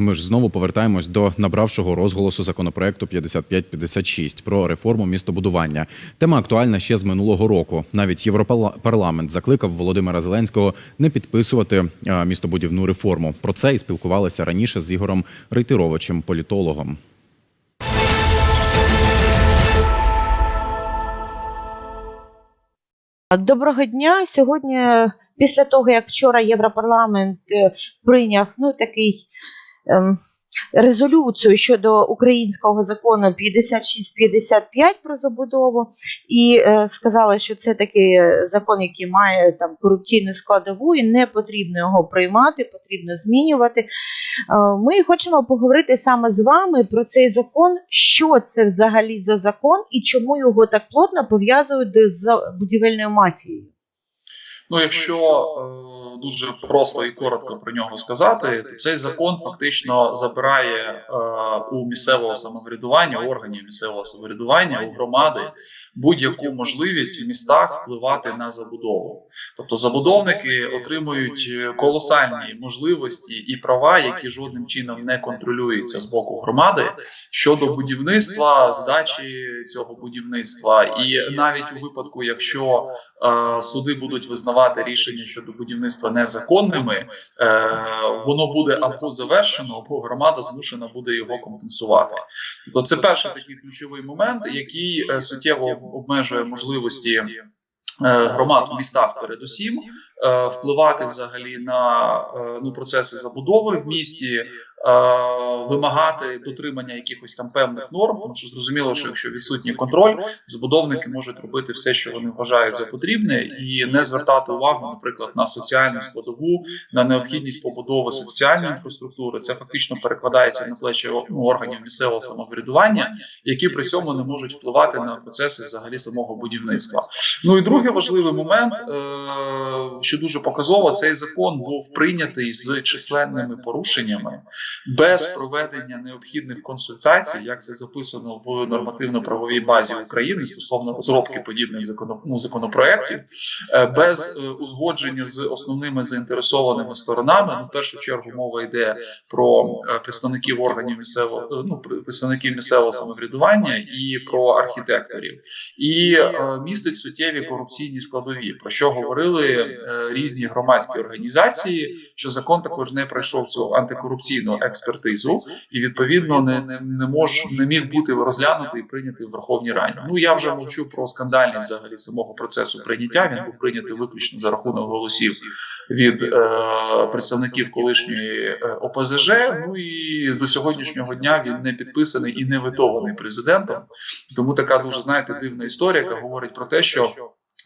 Ми ж знову повертаємось до набравшого розголосу законопроекту 5556 про реформу містобудування. Тема актуальна ще з минулого року. Навіть Європарламент закликав Володимира Зеленського не підписувати містобудівну реформу. Про це і спілкувалися раніше з Ігорем Рейтировичем, політологом. Доброго дня. Сьогодні, після того як вчора Європарламент е, прийняв ну такий резолюцію щодо українського закону 5655 про забудову, і е, сказали, що це такий е, закон, який має там корупційну складову, і не потрібно його приймати, потрібно змінювати. Е, Ми хочемо поговорити саме з вами про цей закон, що це взагалі за закон і чому його так плотно пов'язують з будівельною мафією. Ну, якщо е, дуже просто і коротко про нього сказати, то цей закон фактично забирає е, у місцевого самоврядування, органів місцевого самоврядування, у громади будь-яку можливість в містах впливати на забудову. Тобто забудовники отримують е, колосальні можливості і права, які жодним чином не контролюються з боку громади щодо будівництва, здачі цього будівництва, і навіть у випадку, якщо суди будуть визнавати рішення щодо будівництва незаконними, е, воно буде або завершено, або громада змушена буде його компенсувати. Тобто це перший такий ключовий момент, який е, суттєво обмежує можливості е, громад в містах, передусім. е, Впливати взагалі на е, ну, процеси забудови в місті, е, вимагати дотримання якихось там певних норм, тому що зрозуміло, що якщо відсутній контроль, забудовники можуть робити все, що вони вважають за потрібне, і не звертати увагу, наприклад, на соціальну складову, на необхідність побудови соціальної інфраструктури. Це фактично перекладається на плечі ну, органів місцевого самоврядування, які при цьому не можуть впливати на процеси взагалі самого будівництва. Ну і другий важливий момент, е, що дуже показово, цей закон був прийнятий з численними порушеннями без проведення необхідних консультацій, як це записано в нормативно-правовій базі України стосовно розробки подібних законо, ну, законопроєктів, е, без е, узгодження з основними заінтересованими сторонами. Ну, в першу чергу мова йде про е, представників органів місцевого ну, представників місцевого самоврядування і про архітекторів, і е, містить суттєві корупційні складові, про що говорили е, різні громадські організації, що закон також не пройшов цю антикорупційну експертизу, і відповідно не, не, не мож не міг бути розглянутий і прийнятий в Верховній Раді. Ну я вже мовчу про скандальність взагалі самого процесу прийняття. Він був прийнятий виключно за рахунок голосів від е, представників колишньої е, ОПЗЖ. Ну і до сьогоднішнього дня він не підписаний і не ветований президентом. Тому така дуже знаєте дивна історія, яка говорить про те, що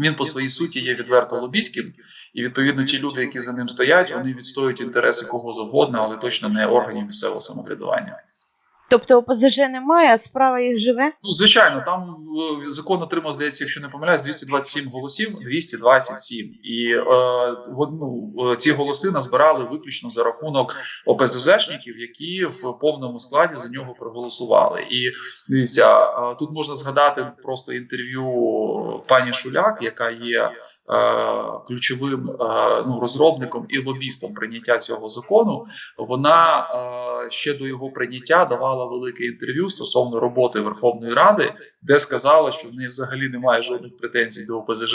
він по своїй суті є відверто лобістським, і відповідно ті люди, які за ним стоять, вони відстоюють інтереси кого завгодно, але точно не органів місцевого самоврядування. Тобто ОПЗЖ немає, а справа їх живе. Ну, звичайно, там е, закон отримав, здається, якщо не помиляюсь, 227 голосів, 227. І е, ну, ці голоси назбирали виключно за рахунок ОПЗЗшників, які в повному складі за нього проголосували. І дивіться, е, тут можна згадати просто інтерв'ю пані Шуляк, яка є. Е, Ключовим е, ну, розробником і лобістом прийняття цього закону, вона е, ще до його прийняття давала велике інтерв'ю стосовно роботи Верховної Ради, де сказала, що в неї взагалі немає жодних претензій до ОПЗЖ.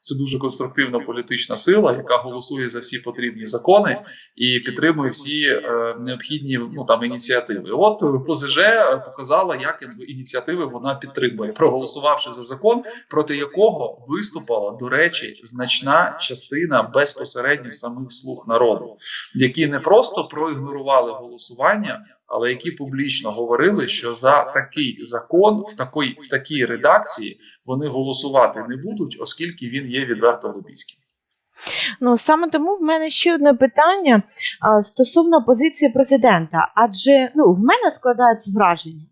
Це дуже конструктивна політична сила, яка голосує за всі потрібні закони і підтримує всі необхідні ну там ініціативи. От ОПЗЖ показала, як ініціативи вона підтримує, проголосувавши за закон, проти якого виступила, до речі, значна частина безпосередньо самих слуг народу, які не просто проігнорували голосування. Але які публічно говорили, що за такий закон в такій в такій редакції вони голосувати не будуть, оскільки він є відверто лобійським. Ну саме тому в мене ще одне питання а, стосовно позиції президента. Адже ну в мене складається враження,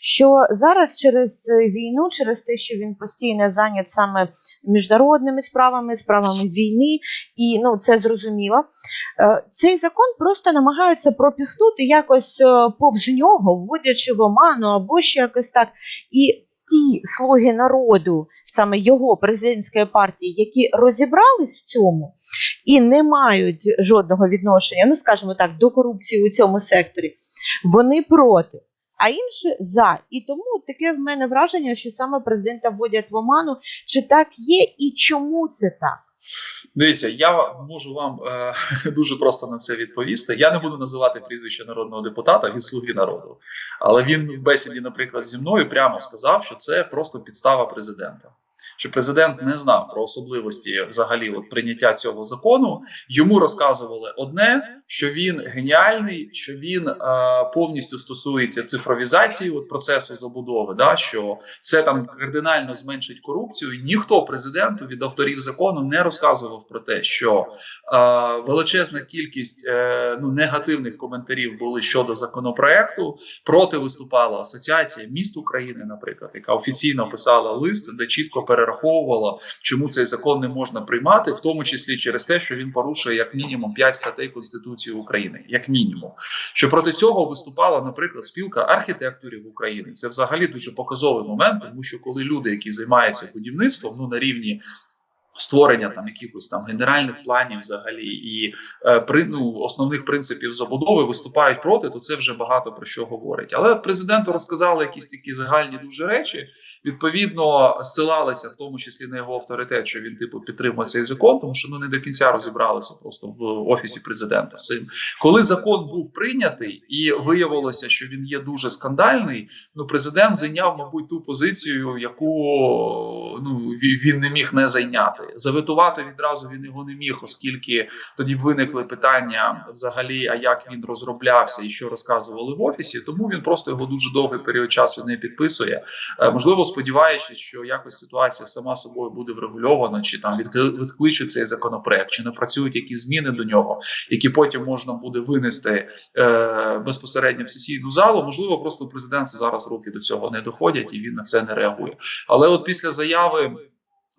що зараз через е, війну, через те, що він постійно зайнят саме міжнародними справами, справами війни, і ну це зрозуміло. е, Цей закон просто намагаються пропіхнути якось е, повз нього, вводячи в оману або ще якось так. І ті слуги народу, саме його президентської партії, які розібрались в цьому і не мають жодного відношення, ну скажімо так, до корупції у цьому секторі, вони проти. А інші за. І тому таке в мене враження, що саме президента вводять в оману, чи так є і чому це так. Дивіться, я можу вам е, дуже просто на це відповісти. Я не буду називати прізвище народного депутата від слуги народу, але він в бесіді, наприклад, зі мною прямо сказав, що це просто підстава президента. Що президент не знав про особливості взагалі от прийняття цього закону. Йому розказували одне, що він геніальний, що він е, повністю стосується цифровізації от процесу забудови. Да, що це там кардинально зменшить корупцію. І ніхто президенту від авторів закону не розказував про те, що е, величезна кількість е, ну негативних коментарів були щодо законопроекту. Проти виступала асоціація міст України, наприклад, яка офіційно писала лист, де чітко перераховувала, чому цей закон не можна приймати, в тому числі через те, що він порушує як мінімум 5 статей Конституції України, як мінімум. Що проти цього виступала, наприклад, спілка архітекторів України. Це взагалі дуже показовий момент, тому що коли люди, які займаються будівництвом, ну на рівні. Створення там якихось там генеральних планів, взагалі, і е, при ну основних принципів забудови виступають проти, то це вже багато про що говорить. Але президенту розказали якісь такі загальні дуже речі. Відповідно, ссилалися в тому числі на його авторитет, що він типу підтримує цей закон, тому що ну не до кінця розібралися просто в офісі президента. з цим. коли закон був прийнятий і виявилося, що він є дуже скандальний. Ну президент зайняв, мабуть, ту позицію, яку ну він не міг не зайняти. Заветувати відразу він його не міг, оскільки тоді б виникли питання взагалі, а як він розроблявся і що розказували в офісі. Тому він просто його дуже довгий період часу не підписує. Е, Можливо, сподіваючись, що якось ситуація сама собою буде врегульована, чи там відкли- відкличуть цей законопроект, чи напрацюють якісь зміни до нього, які потім можна буде винести е, безпосередньо в сесійну залу. Можливо, просто у президента зараз руки до цього не доходять, і він на це не реагує. Але от після заяви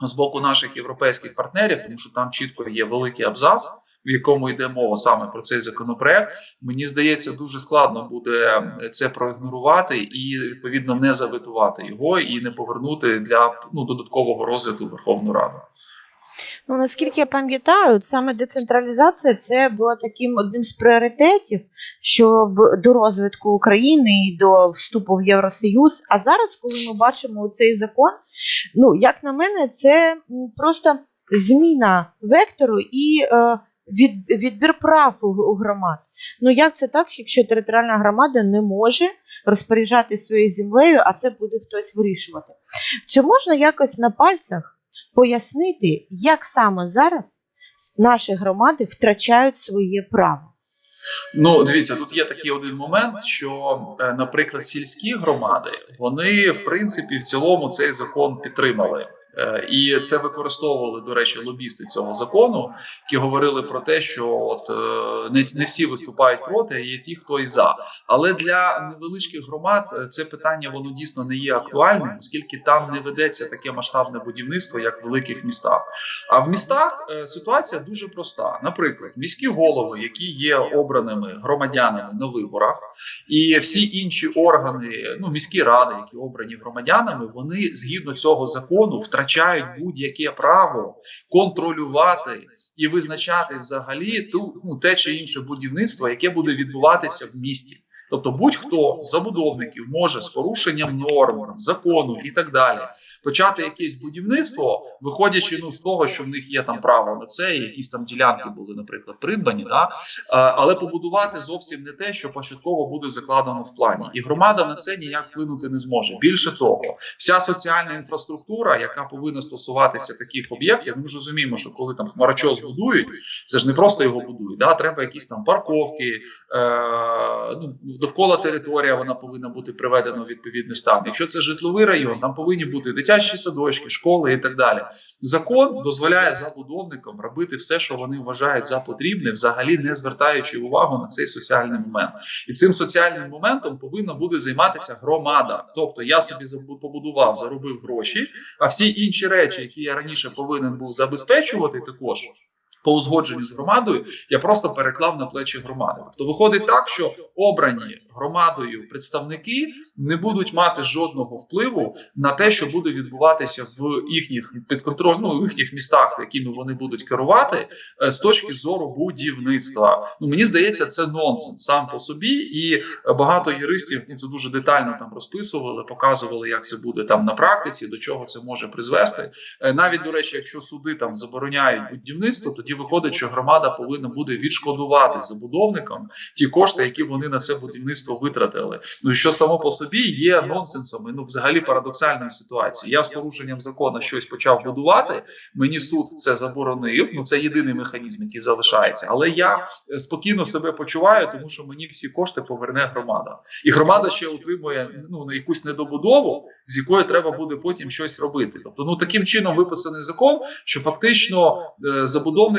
з боку наших європейських партнерів, тому що там чітко є великий абзац. В якому йде мова саме про цей законопроект, мені здається, дуже складно буде це проігнорувати і відповідно не заветувати його і не повернути для ну додаткового розгляду Верховну Раду. Ну, наскільки я пам'ятаю, саме децентралізація це було таким одним з пріоритетів, щоб до розвитку України і до вступу в Євросоюз. А зараз, коли ми бачимо цей закон, ну як на мене, це просто зміна вектору і е, від, відбір прав у громад. Ну як це так, якщо територіальна громада не може розпоряджати своєю землею, а це буде хтось вирішувати? Чи можна якось на пальцях? пояснити, як саме зараз наші громади втрачають своє право. Ну, дивіться, тут є такий один момент, що, е, наприклад, сільські громади вони в принципі в цілому цей закон підтримали. Е, І це використовували, до речі, лобісти цього закону, які говорили про те, що от е, не, не всі виступають проти, є ті, хто і за. Але для невеличких громад е, це питання воно дійсно не є актуальним, оскільки там не ведеться таке масштабне будівництво, як в великих містах. А в містах ситуація дуже проста. Наприклад, міські голови, які є обраними громадянами на виборах, і всі інші органи, ну міські ради, які обрані громадянами, вони згідно цього закону втрачають будь-яке право контролювати і визначати взагалі ту ну, те чи інше будівництво, яке буде відбуватися в місті. Тобто, будь-хто забудовників може з порушенням норм, закону і так далі почати якесь будівництво, виходячи ну з того, що в них є там право на це, і якісь там ділянки були, наприклад, придбані, да але побудувати зовсім не те, що початково буде закладено в плані, і громада на це ніяк вплинути не зможе. Більше того, вся соціальна інфраструктура, яка повинна стосуватися таких об'єктів, ми ж розуміємо, що коли там хмарочос будують, це ж не просто його будують. Да, треба якісь там парковки, е, ну довкола територія вона повинна бути приведена у відповідний стан. Якщо це житловий район, там повинні бути дитячі садочки, школи і так далі. Закон дозволяє забудовникам робити все, що вони вважають за потрібне, взагалі не звертаючи увагу на цей соціальний момент. І цим соціальним моментом повинна буде займатися громада. Тобто я собі побудував, заробив гроші, а всі інші речі, які я раніше повинен був забезпечувати, також. По узгодженню з громадою я просто переклав на плечі громади. Тобто виходить так, що обрані громадою представники не будуть мати жодного впливу на те, що буде відбуватися в їхніх підконтроль, ну, в їхніх містах, якими вони будуть керувати, е, з точки зору будівництва. Ну мені здається, це нонсенс сам по собі, і багато юристів це дуже детально там розписували, показували, як це буде там на практиці, до чого це може призвести. Е, Навіть до речі, якщо суди там забороняють будівництво, тоді виходить, що громада повинна буде відшкодувати забудовникам ті кошти, які вони на це будівництво витратили. Ну що само по собі є нонсенсом, і, ну взагалі парадоксальною ситуацією. Я з порушенням закону щось почав будувати. Мені суд це заборонив. Ну це єдиний механізм, який залишається. Але я е, спокійно себе почуваю, тому що мені всі кошти поверне громада, і громада ще отримує ну на якусь недобудову, з якої треба буде потім щось робити. Тобто, ну таким чином виписаний закон, що фактично е,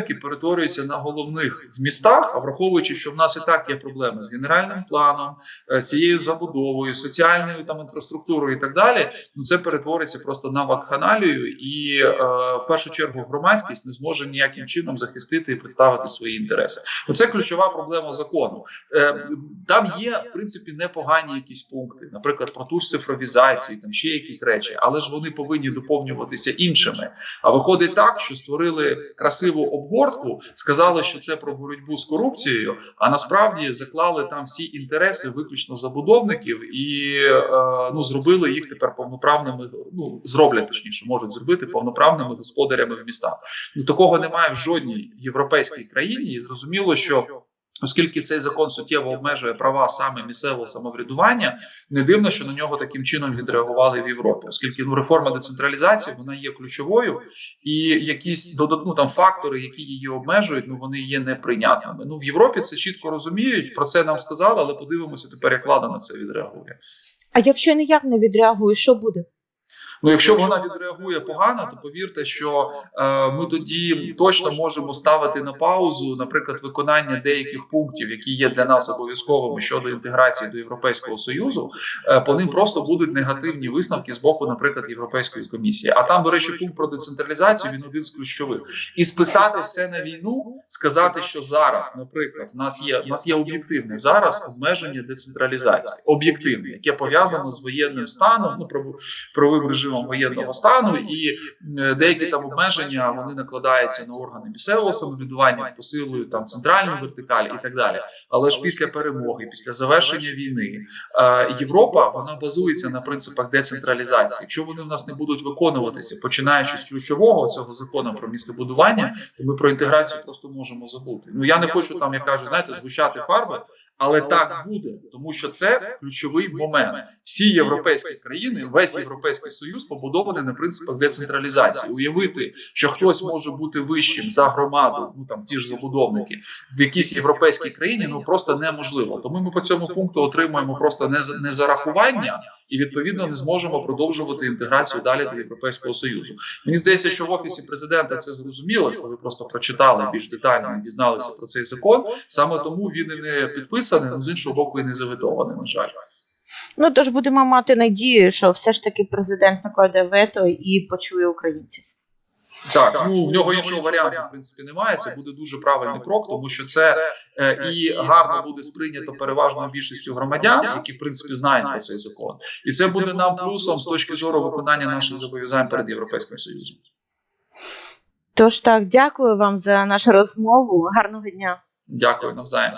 забудовники перетворюються на головних в містах, а враховуючи, що в нас і так є проблеми з генеральним планом, е, цією забудовою, соціальною там інфраструктурою і так далі. Ну це перетвориться просто на вакханалію, і е, в першу чергу громадськість не зможе ніяким чином захистити і представити свої інтереси. Оце ключова проблема закону. Е, там є в принципі непогані якісь пункти, наприклад, про ту ж цифровізацію, там ще якісь речі, але ж вони повинні доповнюватися іншими. А виходить так, що створили красиву обгортку, сказали, що це про боротьбу з корупцією, а насправді заклали там всі інтереси виключно забудовників і е, ну зробили їх тепер повноправними. Ну зроблять точніше, можуть зробити повноправними господарями в містах. Ну такого немає в жодній європейській країні, і зрозуміло, що. Оскільки цей закон суттєво обмежує права саме місцевого самоврядування, не дивно, що на нього таким чином відреагували в Європі, оскільки ну реформа децентралізації вона є ключовою, і якісь ну, там фактори, які її обмежують, ну вони є неприйнятними. Ну в Європі це чітко розуміють. Про це нам сказали, але подивимося тепер, як влада на це відреагує. А якщо ніяк не відреагує, що буде? Ну, якщо вона відреагує погано, то повірте, що е, ми тоді точно можемо ставити на паузу, наприклад, виконання деяких пунктів, які є для нас обов'язковими щодо інтеграції до Європейського союзу. Е, по ним просто будуть негативні висновки з боку, наприклад, Європейської комісії. А там, до речі, пункт про децентралізацію він один з ключових. І списати все на війну, сказати, що зараз, наприклад, в нас є в нас є об'єктивне зараз обмеження децентралізації, об'єктивне, яке пов'язано з воєнним станом, ну про правовим режимом воєнного стану, і е, деякі там обмеження вони накладаються на органи місцевого самоврядування, посилують там центральну вертикаль і так далі. Але ж після перемоги, після завершення війни, е, Європа вона базується на принципах децентралізації. Якщо вони в нас не будуть виконуватися, починаючи з ключового цього закону про містобудування, то ми про інтеграцію просто можемо забути. Ну я не хочу там, як кажуть, знаєте, згущати фарби. Але так буде, тому що це ключовий момент. Всі європейські країни, весь європейський союз побудований на принципах децентралізації. Уявити, що хтось може бути вищим за громаду, ну там ті ж забудовники в якійсь європейській країні, ну просто неможливо. Тому ми по цьому пункту отримуємо просто не за- не зарахування і відповідно не зможемо продовжувати інтеграцію далі до європейського союзу. Мені здається, що в офісі президента це зрозуміло, коли просто прочитали більш детально і дізналися про цей закон. Саме тому він і не підписаний, але з іншого боку, і не завітований. На жаль. Ну тож будемо мати надію, що все ж таки президент накладе вето і почує українців. Так, ну в нього іншого варіанту в принципі немає. Це буде дуже правильний крок, тому що це е, і гарно буде сприйнято переважною більшістю громадян, які в принципі знають про цей закон, і це буде нам плюсом з точки зору виконання наших зобов'язань перед європейським союзом. Тож так, дякую вам за нашу розмову. Гарного дня. Дякую навзаєм.